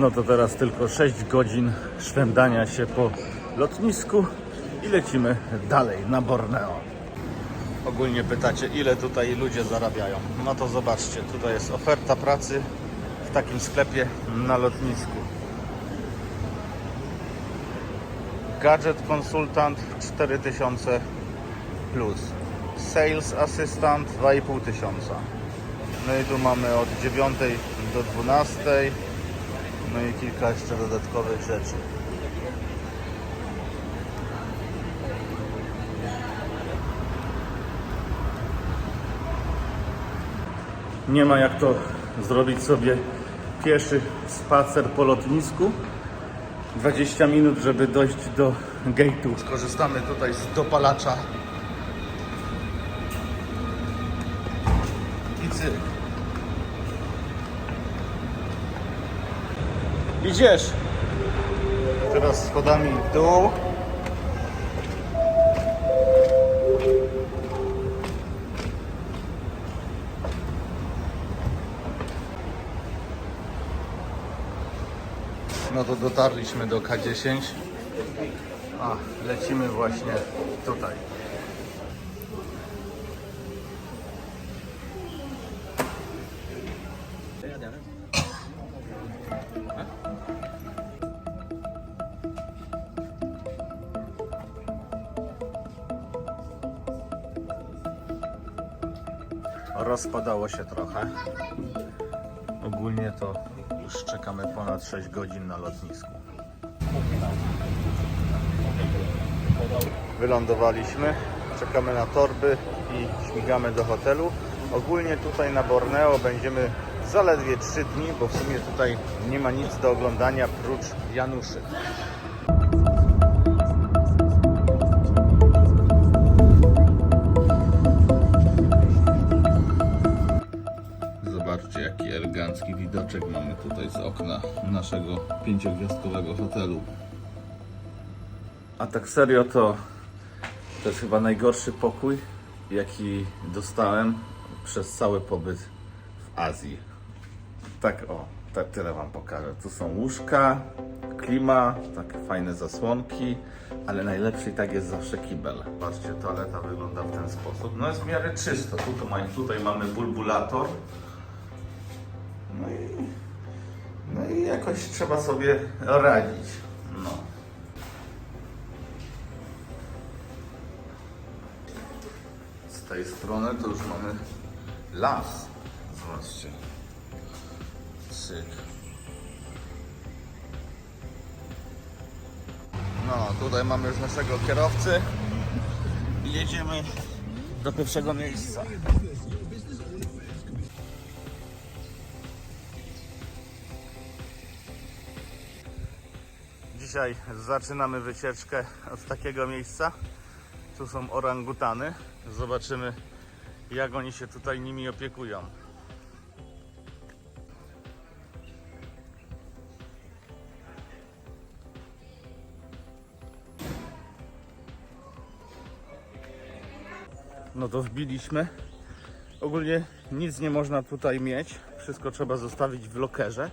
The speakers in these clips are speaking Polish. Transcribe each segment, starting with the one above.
No to teraz tylko 6 godzin szwendania się po lotnisku i lecimy dalej na Borneo. Ogólnie pytacie, ile tutaj ludzie zarabiają. No to zobaczcie, tutaj jest oferta pracy w takim sklepie na lotnisku. Gadget konsultant 4000 plus. Sales assistant 2500. No i tu mamy od 9 do 12. No i kilka jeszcze dodatkowych rzeczy. Nie ma jak to zrobić sobie pieszy spacer po lotnisku. 20 minut, żeby dojść do gate'u. Skorzystamy tutaj z dopalacza. I. Idziesz. Teraz schodami w dół. No to dotarliśmy do K10. A, lecimy właśnie tutaj. Rozpadało się trochę. Ogólnie to już czekamy ponad 6 godzin na lotnisku. Wylądowaliśmy, czekamy na torby i śmigamy do hotelu. Ogólnie tutaj na Borneo będziemy zaledwie 3 dni, bo w sumie tutaj nie ma nic do oglądania prócz Januszy. Tutaj z okna naszego pięciogwiazdkowego hotelu. A tak serio to to jest chyba najgorszy pokój, jaki dostałem przez cały pobyt w Azji. Tak o, tak tyle wam pokażę. Tu są łóżka, klima, takie fajne zasłonki, ale najlepszy i tak jest zawsze kibel. Patrzcie, toaleta wygląda w ten sposób. No jest w miarę czysto. Tutaj, tutaj mamy bulbulator. No i, no i jakoś trzeba sobie radzić. No. Z tej strony to już mamy las. Zobaczcie. Cyk. No, tutaj mamy już naszego kierowcy. I jedziemy do pierwszego miejsca. Dzisiaj zaczynamy wycieczkę od takiego miejsca. Tu są orangutany. Zobaczymy, jak oni się tutaj nimi opiekują. No to wbiliśmy. Ogólnie nic nie można tutaj mieć. Wszystko trzeba zostawić w lokerze.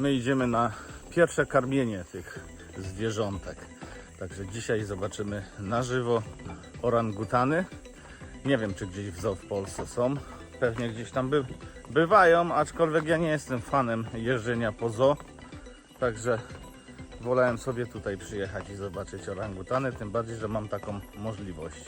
My idziemy na pierwsze karmienie tych zwierzątek. Także dzisiaj zobaczymy na żywo orangutany. Nie wiem, czy gdzieś w zoo w Polsce są. Pewnie gdzieś tam by, bywają, aczkolwiek ja nie jestem fanem jeżdżenia po zoo. Także wolałem sobie tutaj przyjechać i zobaczyć orangutany, tym bardziej, że mam taką możliwość.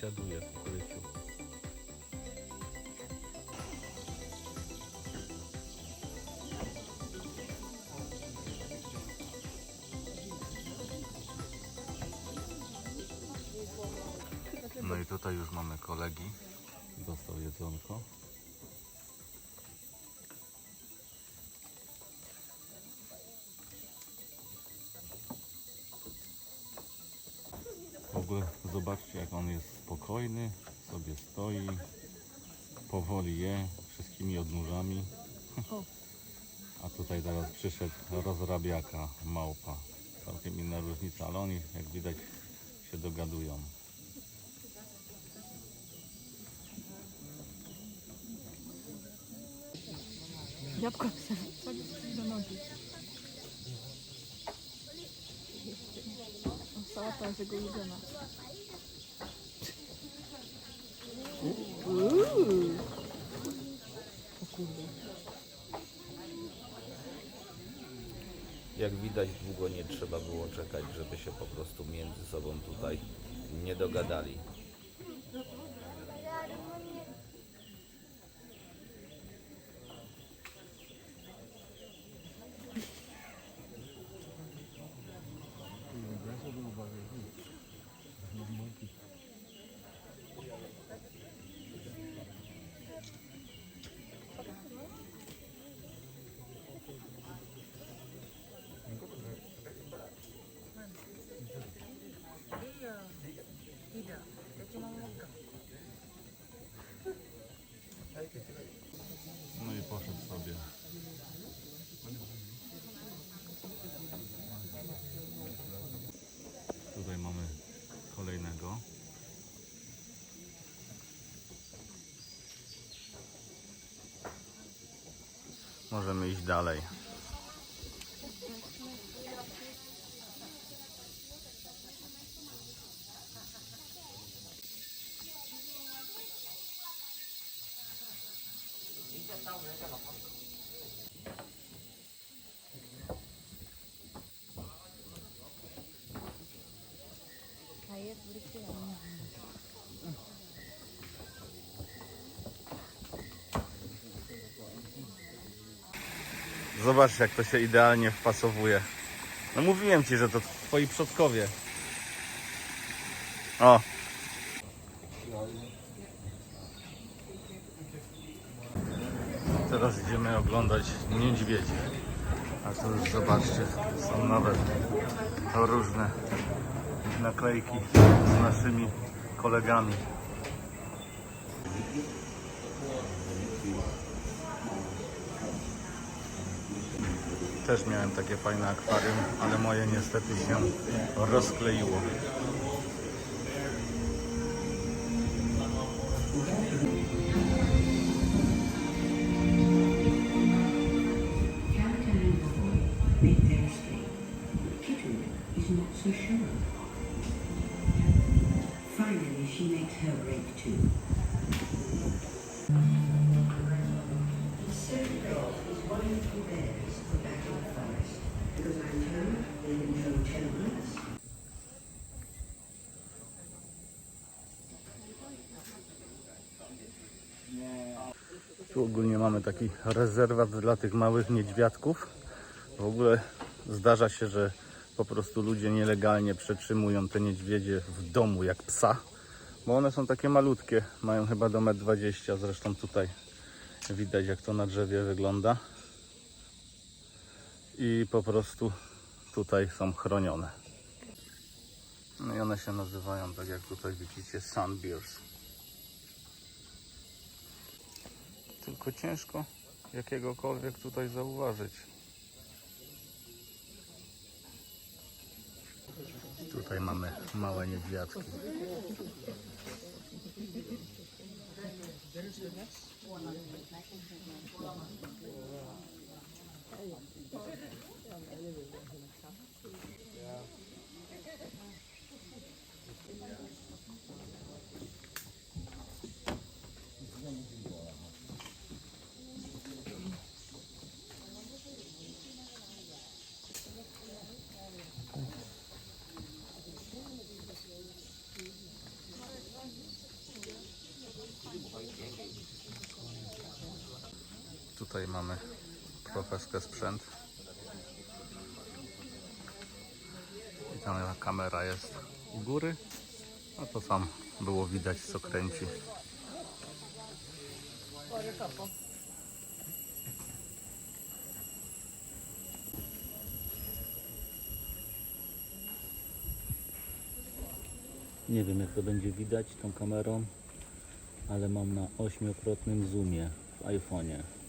Przesiaduje w ukryciu. No i tutaj już mamy kolegi. Dostał jedzonko. W ogóle zobaczcie jak on jest spokojny, sobie stoi. powoli je wszystkimi odnóżami. A tutaj teraz przyszedł rozrabiaka, małpa. Całkiem inna różnica, ale oni jak widać się dogadują. Jabłko do nogi. Sałata jest jego ulubiona. Jak widać, długo nie trzeba było czekać, żeby się po prostu między sobą tutaj nie dogadali. No i poszedł sobie. Tutaj mamy kolejnego. Możemy iść dalej. Zobacz jak to się idealnie wpasowuje. No mówiłem ci, że to twoi przodkowie. O. Teraz idziemy oglądać niedźwiedzi. A tu już zobaczcie, są nawet różne naklejki z naszymi kolegami. Też miałem takie fajne akwarium, ale moje niestety się rozkleiło. Finally, she makes her break too. Ogólnie mamy taki rezerwat dla tych małych niedźwiadków. W ogóle zdarza się, że po prostu ludzie nielegalnie przetrzymują te niedźwiedzie w domu jak psa, bo one są takie malutkie, mają chyba do 1,20 m. Zresztą tutaj widać jak to na drzewie wygląda. I po prostu tutaj są chronione. No i one się nazywają, tak jak tutaj widzicie, sunbears. Tylko ciężko jakiegokolwiek tutaj zauważyć. Tutaj mamy małe niedźwiadki. Tutaj mamy profeskę sprzęt. I tam kamera jest u góry. A to tam było widać co kręci. Nie wiem jak to będzie widać tą kamerą, ale mam na ośmiokrotnym zoomie w iPhone'ie.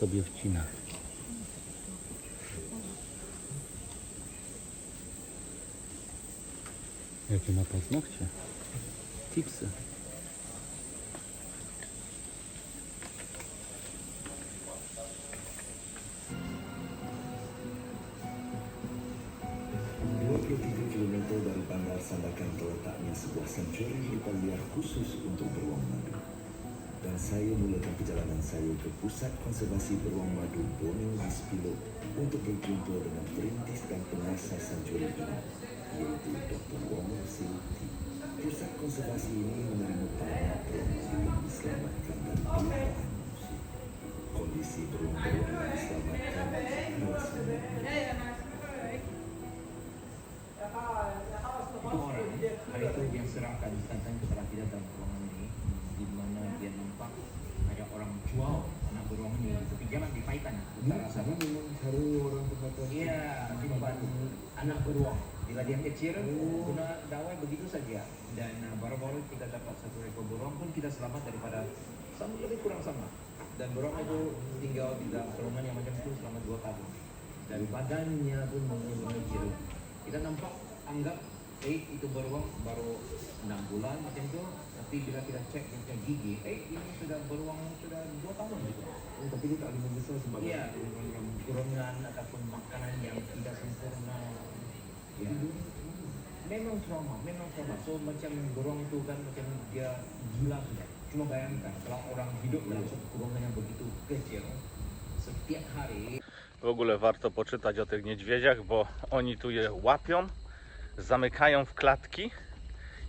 Sobie wcina. Jakie ma paznokcie? Tipsy. sebuah sanctuary hidupan liar khusus untuk. Dan saya mulakan perjalanan saya ke Pusat Konservasi Beruang Madu Borneo di untuk berjumpa dengan perintis dan pengasas sanctuary ini, iaitu Dr. Wong Silti. Pusat konservasi ini menerima banyak beruang madu yang diselamatkan pilihan manusia. Kondisi beruang-beruang yang diselamatkan kecil guna dawai begitu saja. Dan uh, baru-baru kita dapat satu ekor beruang pun kita selamat daripada sama lebih kurang sama. Dan beruang itu tinggal di dalam kurungan yang macam itu selama dua tahun. Dan badannya pun mengecil kita nampak anggap eh itu beruang baru enam bulan macam itu tapi bila kita cek punya gigi eh ini sudah beruang sudah dua tahun gitu. Oh, tapi dia tak ada membesar sebagai Iya, kurungan ataupun makanan yang tidak sempurna. Ya. Memang trauma, memang trauma. So macam beruang itu kan macam dia gila sudah. Cuma bayangkan kalau orang hidup dalam satu kurungan yang begitu kecil, setiap hari W ogóle warto poczytać o tych niedźwiedziach, bo oni tu je łapią, zamykają w klatki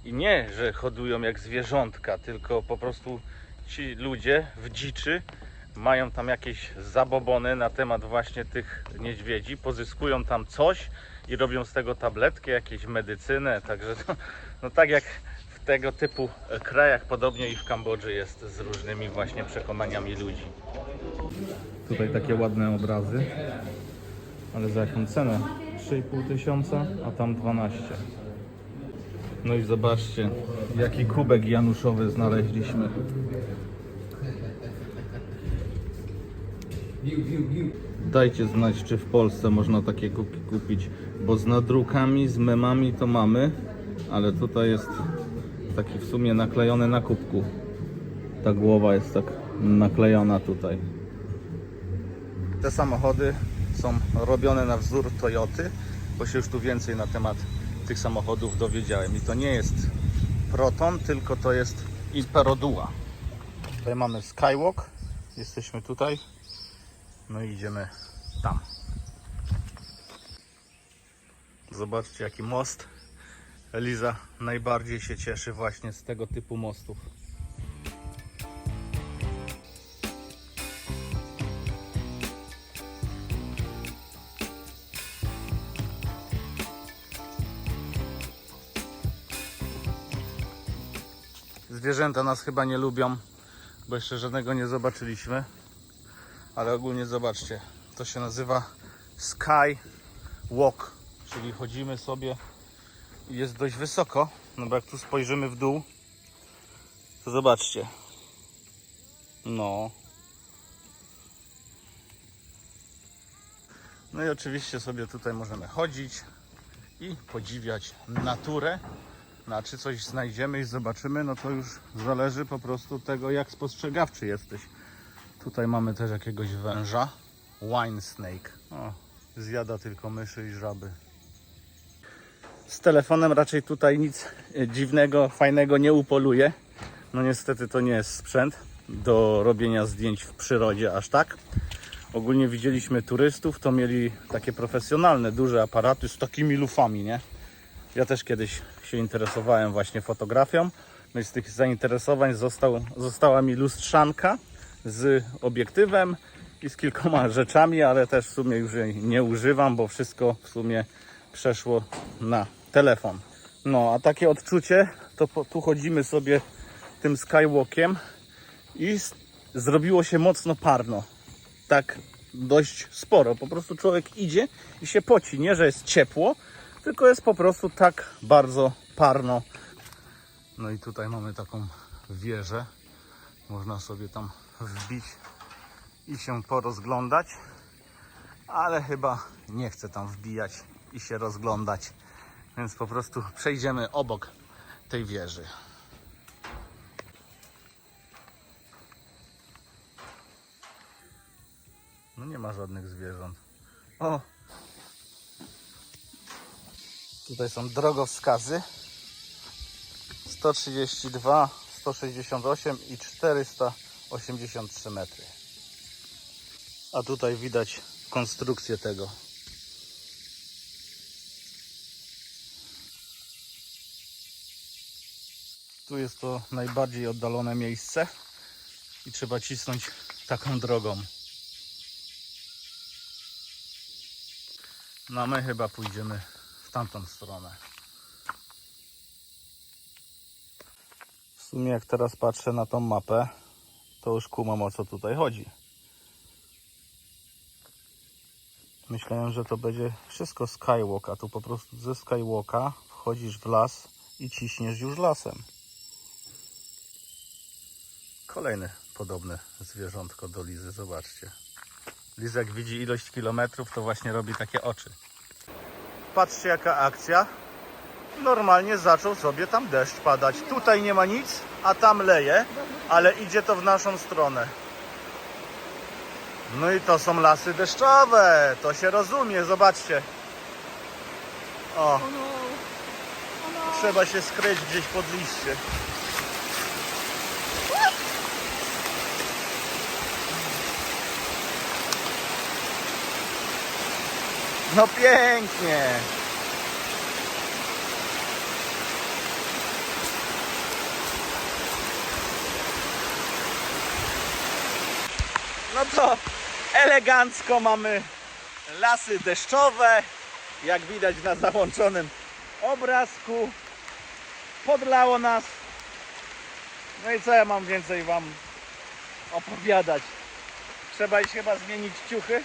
i nie, że hodują jak zwierzątka, tylko po prostu ci ludzie w dziczy mają tam jakieś zabobony na temat właśnie tych niedźwiedzi, pozyskują tam coś i robią z tego tabletki, jakieś medycynę, także to, no tak jak w tego typu krajach, podobnie i w Kambodży jest z różnymi właśnie przekonaniami ludzi. Tutaj takie ładne obrazy. Ale za jaką cenę? 3,5 tysiąca, a tam 12. No i zobaczcie, jaki kubek januszowy znaleźliśmy. Dajcie znać, czy w Polsce można takie kubki kupić, bo z nadrukami, z memami to mamy, ale tutaj jest taki w sumie naklejony na kubku. Ta głowa jest tak naklejona tutaj. Te samochody są robione na wzór Toyoty, bo się już tu więcej na temat tych samochodów dowiedziałem. I to nie jest Proton, tylko to jest Imperodua. Tutaj mamy Skywalk, jesteśmy tutaj, no i idziemy tam. Zobaczcie jaki most. Eliza najbardziej się cieszy właśnie z tego typu mostów. Zwierzęta nas chyba nie lubią, bo jeszcze żadnego nie zobaczyliśmy. Ale ogólnie zobaczcie, to się nazywa Sky Walk, czyli chodzimy sobie jest dość wysoko. No bo jak tu spojrzymy w dół, to zobaczcie. No. No i oczywiście sobie tutaj możemy chodzić i podziwiać naturę. No czy coś znajdziemy i zobaczymy, no to już zależy po prostu tego, jak spostrzegawczy jesteś. Tutaj mamy też jakiegoś węża. Wine snake. O, zjada tylko myszy i żaby. Z telefonem raczej tutaj nic dziwnego, fajnego nie upoluje. No niestety to nie jest sprzęt do robienia zdjęć w przyrodzie aż tak. Ogólnie widzieliśmy turystów, to mieli takie profesjonalne, duże aparaty z takimi lufami, nie? Ja też kiedyś się interesowałem właśnie fotografią. No i z tych zainteresowań został, została mi lustrzanka z obiektywem i z kilkoma rzeczami, ale też w sumie już jej nie używam, bo wszystko w sumie przeszło na telefon. No, a takie odczucie, to po, tu chodzimy sobie tym skywalkiem i zrobiło się mocno parno. Tak dość sporo. Po prostu człowiek idzie i się poci. Nie, że jest ciepło, tylko jest po prostu tak bardzo parno. No i tutaj mamy taką wieżę. Można sobie tam wbić i się porozglądać, ale chyba nie chcę tam wbijać i się rozglądać, więc po prostu przejdziemy obok tej wieży. No nie ma żadnych zwierząt. O! Tutaj są drogowskazy. 132, 168 i 483 metry. A tutaj widać konstrukcję tego. Tu jest to najbardziej oddalone miejsce i trzeba cisnąć taką drogą. No my chyba pójdziemy w tamtą stronę. W sumie jak teraz patrzę na tą mapę, to już kumam o co tutaj chodzi. Myślałem, że to będzie wszystko skywalk, a tu po prostu ze skywalka wchodzisz w las i ciśniesz już lasem. Kolejne podobne zwierzątko do Lizy, zobaczcie. Liza jak widzi ilość kilometrów, to właśnie robi takie oczy. Patrzcie jaka akcja. Normalnie zaczął sobie tam deszcz padać. Tutaj nie ma nic, a tam leje, ale idzie to w naszą stronę. No i to są lasy deszczowe, to się rozumie, zobaczcie. O, no! No! trzeba się skryć gdzieś pod liście. No pięknie. No to elegancko mamy lasy deszczowe, jak widać na załączonym obrazku. Podlało nas. No i co ja mam więcej Wam opowiadać? Trzeba iść chyba zmienić ciuchy.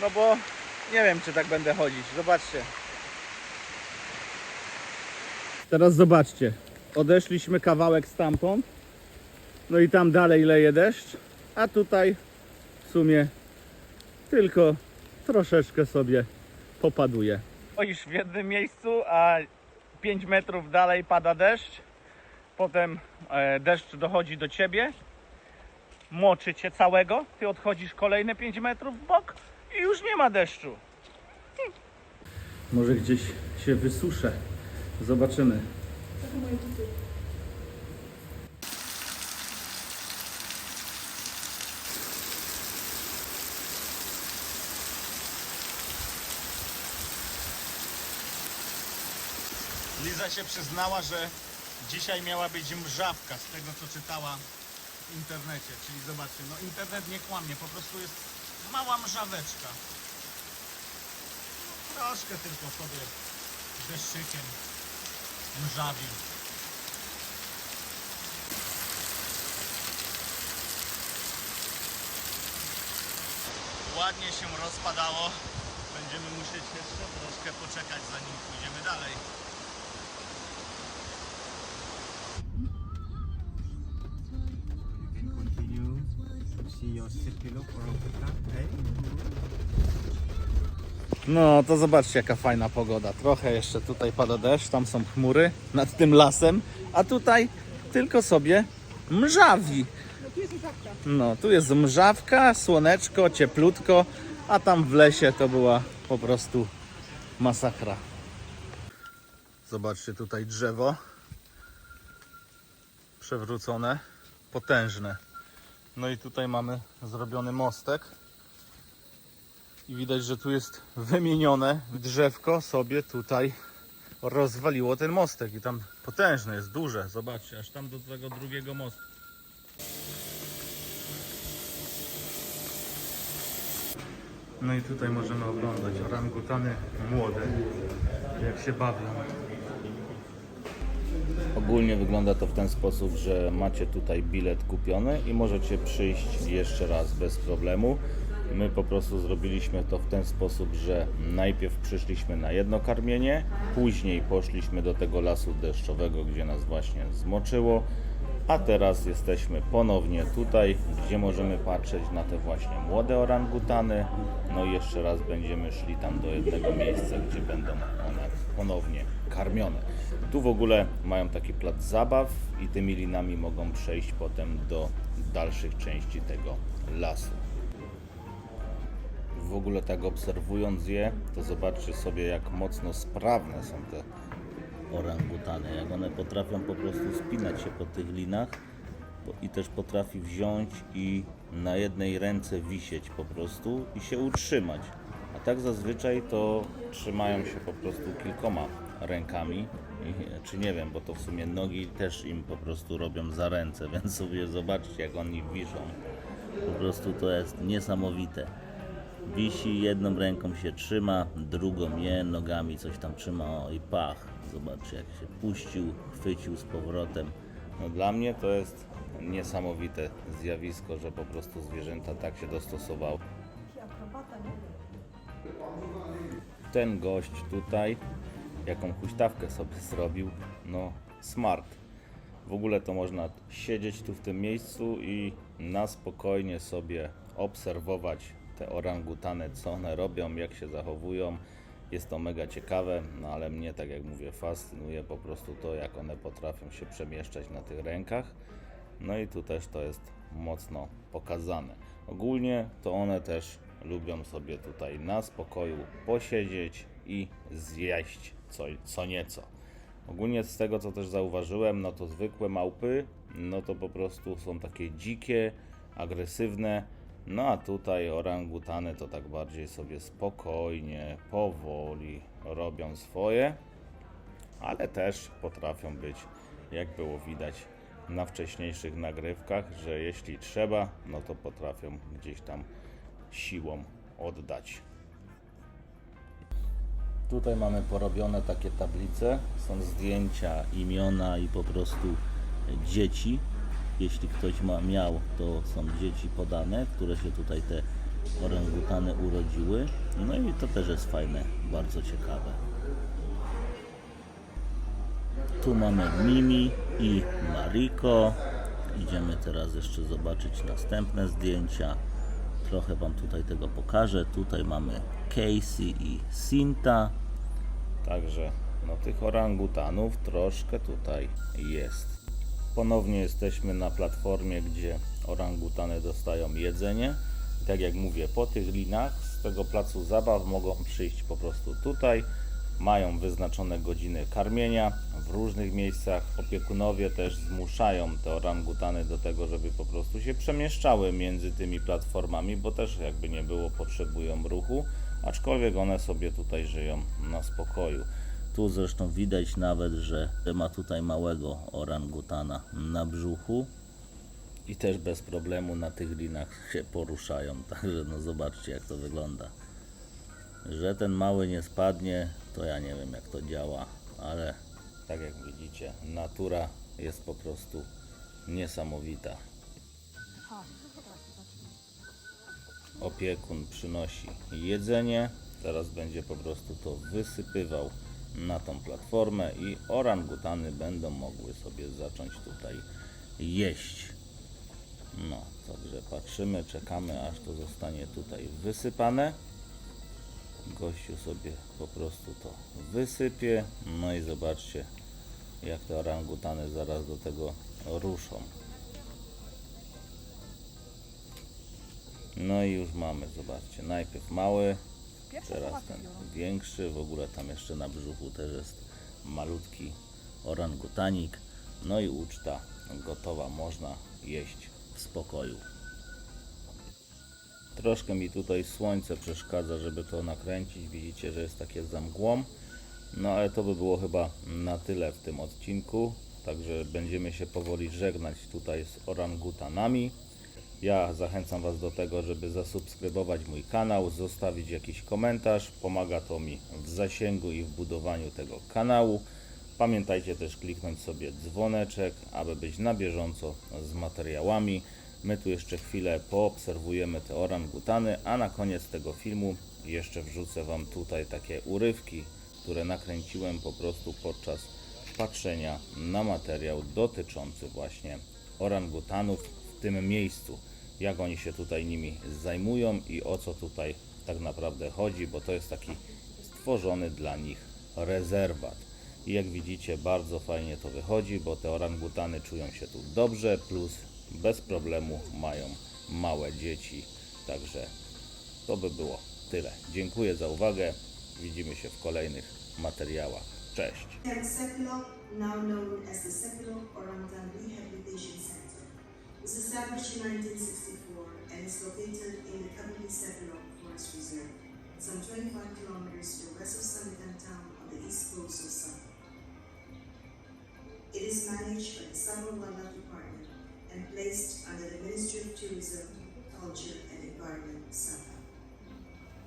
No bo nie wiem, czy tak będę chodzić. Zobaczcie. Teraz zobaczcie. Odeszliśmy kawałek stamtąd. No i tam dalej leje deszcz. A tutaj w sumie tylko troszeczkę sobie popaduje. Stoisz w jednym miejscu, a 5 metrów dalej pada deszcz. Potem e, deszcz dochodzi do ciebie, moczy cię całego. Ty odchodzisz kolejne 5 metrów w bok i już nie ma deszczu. Może gdzieś się wysuszę. Zobaczymy. Liza się przyznała, że dzisiaj miała być mrzawka z tego co czytała w internecie. Czyli zobaczcie, no internet nie kłamie, po prostu jest mała mrzaweczka. No, troszkę tylko sobie deszczykiem mrzawi. Ładnie się rozpadało. Będziemy musieć jeszcze troszkę poczekać zanim pójdziemy dalej. No to zobaczcie jaka fajna pogoda. Trochę jeszcze tutaj pada deszcz, tam są chmury nad tym lasem, a tutaj tylko sobie mrzawi. No tu jest mrzawka, słoneczko, cieplutko, a tam w lesie to była po prostu masakra. Zobaczcie tutaj drzewo przewrócone, potężne. No i tutaj mamy zrobiony mostek. I widać, że tu jest wymienione drzewko sobie tutaj rozwaliło ten mostek i tam potężne jest, duże. Zobaczcie, aż tam do tego drugiego mostu. No i tutaj możemy oglądać orangutany młode, jak się bawią. Ogólnie wygląda to w ten sposób, że macie tutaj bilet kupiony i możecie przyjść jeszcze raz bez problemu. My po prostu zrobiliśmy to w ten sposób, że najpierw przyszliśmy na jedno karmienie, później poszliśmy do tego lasu deszczowego, gdzie nas właśnie zmoczyło, a teraz jesteśmy ponownie tutaj, gdzie możemy patrzeć na te właśnie młode orangutany. No i jeszcze raz będziemy szli tam do jednego miejsca, gdzie będą one ponownie karmione. Tu w ogóle mają taki plac zabaw i tymi linami mogą przejść potem do dalszych części tego lasu. W ogóle tak obserwując je, to zobaczcie sobie jak mocno sprawne są te orangutany, jak one potrafią po prostu spinać się po tych linach i też potrafi wziąć i na jednej ręce wisieć po prostu i się utrzymać. A tak zazwyczaj to trzymają się po prostu kilkoma rękami, czy nie wiem, bo to w sumie nogi też im po prostu robią za ręce, więc sobie zobaczcie jak oni wiszą. Po prostu to jest niesamowite. Wisi, jedną ręką się trzyma, drugą je, nogami coś tam trzyma o, i pach. Zobaczcie jak się puścił, chwycił z powrotem. No dla mnie to jest niesamowite zjawisko, że po prostu zwierzęta tak się dostosowały. Ten gość tutaj, jaką huśtawkę sobie zrobił, no smart. W ogóle to można siedzieć tu w tym miejscu i na spokojnie sobie obserwować te orangutany, co one robią, jak się zachowują. Jest to mega ciekawe, no ale mnie, tak jak mówię, fascynuje po prostu to, jak one potrafią się przemieszczać na tych rękach. No i tu też to jest mocno pokazane. Ogólnie to one też lubią sobie tutaj na spokoju posiedzieć i zjeść co, co nieco. Ogólnie z tego co też zauważyłem, no to zwykłe małpy, no to po prostu są takie dzikie, agresywne. No a tutaj orangutany to tak bardziej sobie spokojnie, powoli robią swoje, ale też potrafią być, jak było widać na wcześniejszych nagrywkach, że jeśli trzeba, no to potrafią gdzieś tam siłą oddać. Tutaj mamy porobione takie tablice. Są zdjęcia, imiona i po prostu dzieci. Jeśli ktoś ma, miał, to są dzieci podane, które się tutaj te orangutany urodziły. No i to też jest fajne, bardzo ciekawe. Tu mamy Mimi i Mariko. Idziemy teraz jeszcze zobaczyć następne zdjęcia. Trochę Wam tutaj tego pokażę. Tutaj mamy Casey i Sinta. Także no tych orangutanów troszkę tutaj jest. Ponownie jesteśmy na platformie, gdzie orangutany dostają jedzenie. I tak jak mówię, po tych linach z tego placu zabaw mogą przyjść po prostu tutaj. Mają wyznaczone godziny karmienia w różnych miejscach. Opiekunowie też zmuszają te orangutany do tego, żeby po prostu się przemieszczały między tymi platformami, bo też jakby nie było potrzebują ruchu, aczkolwiek one sobie tutaj żyją na spokoju. Tu zresztą widać nawet, że ma tutaj małego orangutana na brzuchu i też bez problemu na tych linach się poruszają. Także no zobaczcie jak to wygląda. Że ten mały nie spadnie, to ja nie wiem jak to działa, ale tak jak widzicie, natura jest po prostu niesamowita. Opiekun przynosi jedzenie, teraz będzie po prostu to wysypywał na tą platformę i orangutany będą mogły sobie zacząć tutaj jeść. No, także patrzymy, czekamy aż to zostanie tutaj wysypane. Gościu sobie po prostu to wysypie. No i zobaczcie, jak te orangutany zaraz do tego ruszą. No i już mamy, zobaczcie, najpierw mały, teraz ten większy, w ogóle tam jeszcze na brzuchu też jest malutki orangutanik. No i uczta gotowa, można jeść w spokoju. Troszkę mi tutaj słońce przeszkadza, żeby to nakręcić. Widzicie, że jest takie za mgłą. No ale to by było chyba na tyle w tym odcinku. Także będziemy się powoli żegnać tutaj z orangutanami. Ja zachęcam Was do tego, żeby zasubskrybować mój kanał, zostawić jakiś komentarz. Pomaga to mi w zasięgu i w budowaniu tego kanału. Pamiętajcie też kliknąć sobie dzwoneczek, aby być na bieżąco z materiałami. My tu jeszcze chwilę poobserwujemy te orangutany, a na koniec tego filmu jeszcze wrzucę Wam tutaj takie urywki, które nakręciłem po prostu podczas patrzenia na materiał dotyczący właśnie orangutanów w tym miejscu. Jak oni się tutaj nimi zajmują i o co tutaj tak naprawdę chodzi, bo to jest taki stworzony dla nich rezerwat. I jak widzicie, bardzo fajnie to wychodzi, bo te orangutany czują się tu dobrze, plus bez problemu mają małe dzieci. Także to by było tyle. Dziękuję za uwagę. Widzimy się w kolejnych materiałach. Cześć! Was established in 1964 and is located in the Kabili Sepilok Forest Reserve, some 25 kilometers to the west of Sangitan town on the east coast of Sabah. It is managed by the Sabah Wildlife Department and placed under the Ministry of Tourism, Culture and Environment, Sabah.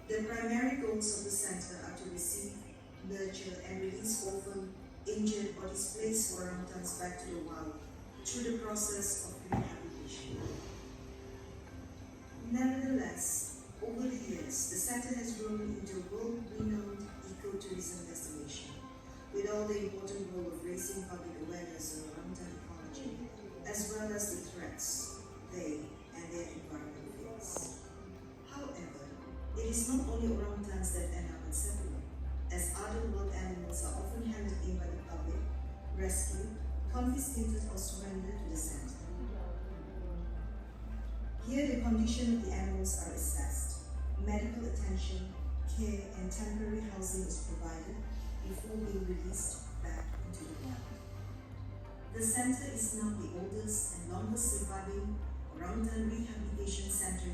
The primary goals of the center are to receive, nurture, and release orphan, injured, or displaced orangutans back to the wild through the process of rehabilitation. Nevertheless, over the years, the center has grown into a world-renowned ecotourism destination, with all the important role of raising public awareness around ecology, as well as the threats they and their environment face. However, it is not only orangutans that end up in Sepulveda, as other wild animals are often handed in by the public, rescued, confiscated, or surrendered to the center. Here, the condition of the animals are assessed, medical attention, care, and temporary housing is provided before being released back into the wild. The center is now the oldest and longest surviving orangutan rehabilitation center